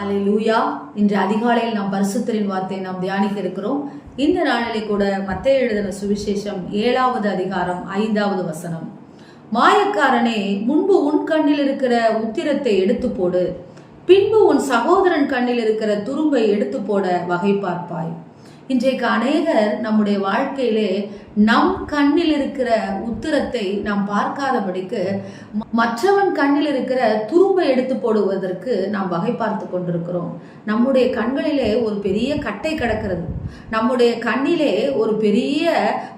ஹலே லூயா இன்று அதிகாலையில் நாம் பரிசுத்தரின் வார்த்தையை நாம் தியானிக்க இருக்கிறோம். இந்த நாளிலே கூட மத்திய எழுதின சுவிசேஷம் ஏழாவது அதிகாரம் ஐந்தாவது வசனம். மாயக்காரனே முன்பு உன் கண்ணில் இருக்கிற உத்திரத்தை எடுத்து போடு பின்பு உன் சகோதரன் கண்ணில் இருக்கிற துரும்பை எடுத்து போட வகை பார்ப்பாய் இன்றைக்கு அநேகர் நம்முடைய வாழ்க்கையிலே நம் கண்ணில் இருக்கிற உத்திரத்தை நாம் பார்க்காதபடிக்கு மற்றவன் கண்ணில் இருக்கிற துரும்பை எடுத்து போடுவதற்கு நாம் வகை பார்த்து கொண்டிருக்கிறோம். நம்முடைய கண்களிலே ஒரு பெரிய கட்டை கிடக்கிறது. நம்முடைய கண்ணிலே ஒரு பெரிய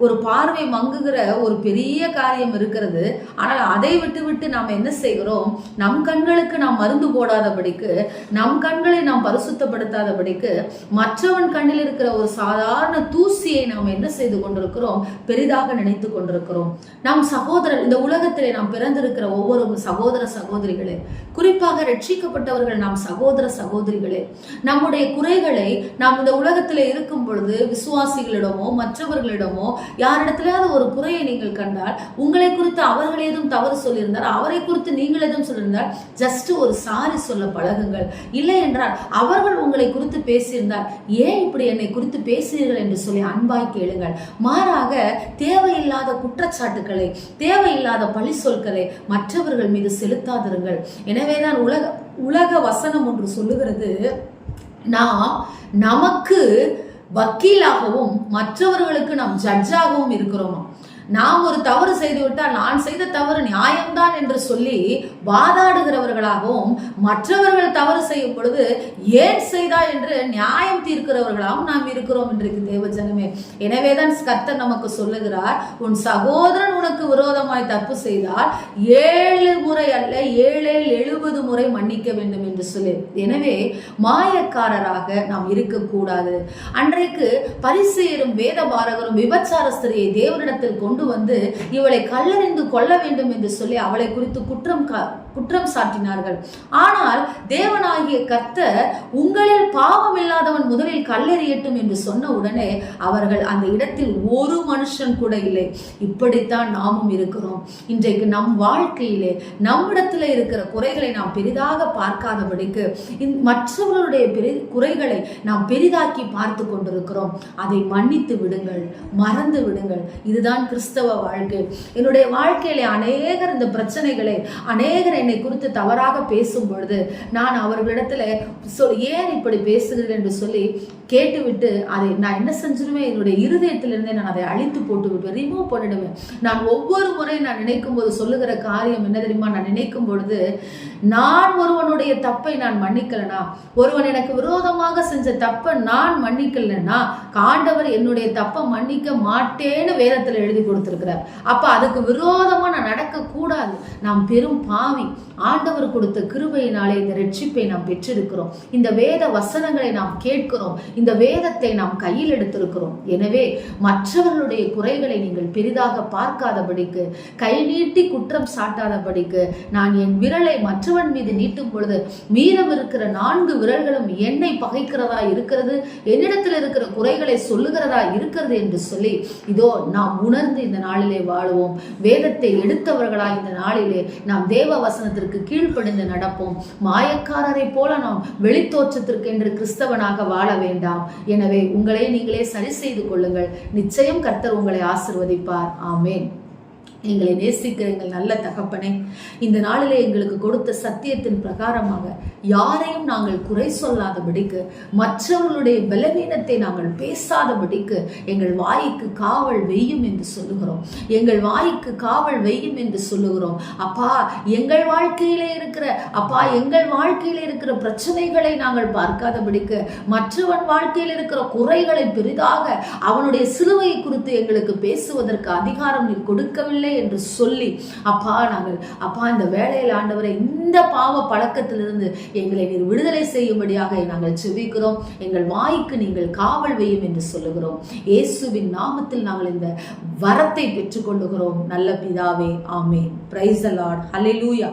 ஒரு பார்வை மங்குகிற ஒரு பெரிய காரியம் இருக்கிறது. ஆனால் அதை விட்டு விட்டு நாம் என்ன செய்கிறோம்? நம் கண்களுக்கு நாம் மருந்து போடாதபடிக்கு நம் கண்களை நாம் பரிசுத்தப்படுத்தாதபடிக்கு மற்றவன் கண்ணில் இருக்கிற ஒரு சாதாரண தூசியை நாம் என்ன செய்து கொண்டிருக்கிறோம்? பெரிதாக நினைத்து கொண்டிருக்கிறோம். நம் சகோதரர் இந்த உலகத்திலே நாம் பிறந்திருக்கிற ஒவ்வொரு சகோதர சகோதரிகளே குறிப்பாக ரட்சிக்கப்பட்டவர்கள் நாம் சகோதர சகோதரிகளே நம்முடைய குறைகளை நாம் இந்த உலகத்தில் இருக்கும் பொழுது விசுவாசிகளிடமோ மற்றவர்களிடமோ யாரிடத்திலாவது ஒரு குறையை நீங்கள் கண்டால் உங்களை குறித்து அவர்கள் ஏதும் தவறு சொல்லியிருந்தார் அவரை குறித்து நீங்கள் எதுவும் சொல்லியிருந்தால் ஜஸ்ட் ஒரு சாரி சொல்ல பழகுங்கள். இல்லை என்றால் அவர்கள் உங்களை குறித்து பேசியிருந்தார் ஏன் இப்படி என்னை குறித்து பேசுகிறீர்கள் என்று சொல்லி அன்பாய் கேளுங்கள். மாறாக தேவையில்லாத குற்றச்சாட்டுக்களை தேவையில்லாத பழி சொற்களை மற்றவர்கள் மீது செலுத்தாதிருங்கள். எனவேதான் உலக உலக வசனம் ஒன்று சொல்லுகிறது நாம் நமக்கு வக்கீலாகவும் மற்றவர்களுக்கு நாம் ஜட்ஜாகவும் இருக்கிறோமா? நாம் ஒரு தவறு செய்து விட்டால் நான் செய்த தவறு நியாயம்தான் என்று சொல்லி வாதாடுகிறவர்களாகவும் மற்றவர்கள் தவறு செய்யும் பொழுது ஏன் செய்தா என்று நியாயம் தீர்க்கிறவர்களாகவும் நாம் இருக்கிறோம் இன்றைக்கு தேவஜனமே. எனவேதான் கர்த்தர் நமக்கு சொல்லுகிறார் உன் சகோதரன் உனக்கு விரோதமாய் தப்பு செய்தால் ஏழு முறை அல்ல ஏழு முறை மன்னிக்க வேண்டும் என்று சொல்லி. எனவே மாயக்காரராக நாம் இருக்கக்கூடாது. அன்றைக்கு பரிசெயரும் வேத பாரகரும் விபச்சார ஸ்திரியை தேவனிடத்தில் கொண்டு வந்து இவளை கல்லறிந்து கொள்ள வேண்டும் என்று சொல்லி அவளை குறித்து குற்றம் குற்றம் சாட்டினார்கள். ஆனால் தேவனாகிய கர்த்தர் உங்களில் பாவம் இல்லாதவன் முதலில் கல்லெறியட்டும் என்று சொன்ன உடனே அவர்கள் அந்த இடத்தில் ஒரு மனுஷன் கூட இல்லை. இப்படித்தான் நாமும் இருக்கிறோம். இன்றைக்கு நம் வாழ்க்கையிலே நம்மிடத்தில் இருக்கிற குறைகளை நாம் பெரிதாக பார்க்காதபடிக்கு மற்றவர்களுடைய பெரி குறைகளை நாம் பெரிதாக்கி பார்த்து கொண்டிருக்கிறோம். அதை மன்னித்து விடுங்கள் மறந்து விடுங்கள். இதுதான் கிறிஸ்தவ வாழ்க்கை. என்னுடைய வாழ்க்கையில அநேகர் இந்த பிரச்சனைகளை அநேகர் என்னை குறித்து தவறாக பேசும் பொழுது நான் அவர்களிடத்துல சொல் ஏன் இப்படி பேசுகிறேன் என்று சொல்லி கேட்டுவிட்டு அதை நான் என்ன செஞ்சிருவேன்? என்னுடைய இருதயத்திலிருந்தே நான் அதை அழித்து போட்டு விடுவேன் ரிமூவ் பண்ணிடுவேன். நான் ஒவ்வொரு முறை நான் நினைக்கும் போது சொல்லுகிற காரியம் என்ன தெரியுமா? நான் நினைக்கும் பொழுது நான் ஒருவனுடைய தப்பை நான் மன்னிக்கலனா? ஒருவன் எனக்கு விரோதமாக செஞ்ச தப்பை நான் மன்னிக்கலனா? ஆண்டவர் என்னுடைய தப்பை மன்னிக்க மாட்டேன்னு வேதத்தில் எழுதி கொடுத்துருக்கிறார். அப்ப அதுக்கு விரோதமாக நான் நடக்கக்கூடாது. நாம் பெரும் பாவி. ஆண்டவர் கொடுத்த கிருபையினாலே இந்த ரட்சிப்பை நாம் பெற்றிருக்கிறோம். இந்த வேத வசனங்களை நாம் கேட்கிறோம். இந்த வேதத்தை நாம் கையில் எடுத்திருக்கிறோம். எனவே மற்றவர்களுடைய குறைகளை நீங்கள் பெரிதாக பார்க்காதபடிக்கு கை நீட்டி குற்றம் சாட்டாதபடிக்கு நான் என் விரலை மற்றவன் மீது நீட்டும் பொழுது மீதம் இருக்கிற நான்கு விரல்களும் என்னை பகைக்கிறதா இருக்கிறது? என்னிடத்தில் இருக்கிற குறைகளை சொல்லுகிறதா இருக்கிறது என்று சொல்லி இதோ நாம் உணர்ந்து இந்த நாளிலே வாழுவோம். வேதத்தை எடுத்தவர்களா இந்த நாளிலே நாம் தேவ வசனத்திற்கு கீழ்ப்படிந்து நடப்போம். மாயக்காரரை போல நாம் வெளித்தோற்றத்திற்கு என்று கிறிஸ்தவனாக வாழ வேண்டாம். எனவே உங்களை நீங்களே சரி செய்து கொள்ளுங்கள். நிச்சயம் கர்த்தர் உங்களை ஆசிர்வதிப்பார். ஆமேன். எங்களை நேசிக்கிற எங்கள் நல்ல தகப்பனே இந்த நாளிலே எங்களுக்கு கொடுத்த சத்தியத்தின் பிரகாரமாக யாரையும் நாங்கள் குறை சொல்லாதபடிக்கு மற்றவர்களுடைய பலவீனத்தை நாங்கள் பேசாதபடிக்கு எங்கள் வாய்க்கு காவல் வெய்யும் என்று சொல்லுகிறோம். எங்கள் வாய்க்கு காவல் வெய்யும் என்று சொல்லுகிறோம். அப்பா எங்கள் வாழ்க்கையிலே இருக்கிற அப்பா எங்கள் வாழ்க்கையில் இருக்கிற பிரச்சனைகளை நாங்கள் பார்க்காதபடிக்கு மற்றவன் வாழ்க்கையில் இருக்கிற குறைகளை பெரிதாக அவனுடைய சிலுவையை குறித்து எங்களுக்கு பேசுவதற்கு அதிகாரம் நீர் கொடுக்கவில்லை. என்று சொல்லி அப்பா நாங்கள் அப்பா இந்த வேலையில் ஆண்டவரை இந்த பாவ பழக்கத்திலிருந்து எங்களை நீர் விடுதலை செய்யும்படியாக நாங்கள் செவிக்கிறோம் எங்கள் வாய்க்கு நீங்கள் காவல் வையும் என்று சொல்லுகிறோம். இயேசுவின் நாமத்தில் நாங்கள் இந்த வரத்தை பெற்றுக்கொள்ளுகிறோம். நல்ல பிதாவே ஆமே பிரைஸ் அலாட் ஹலெலூயா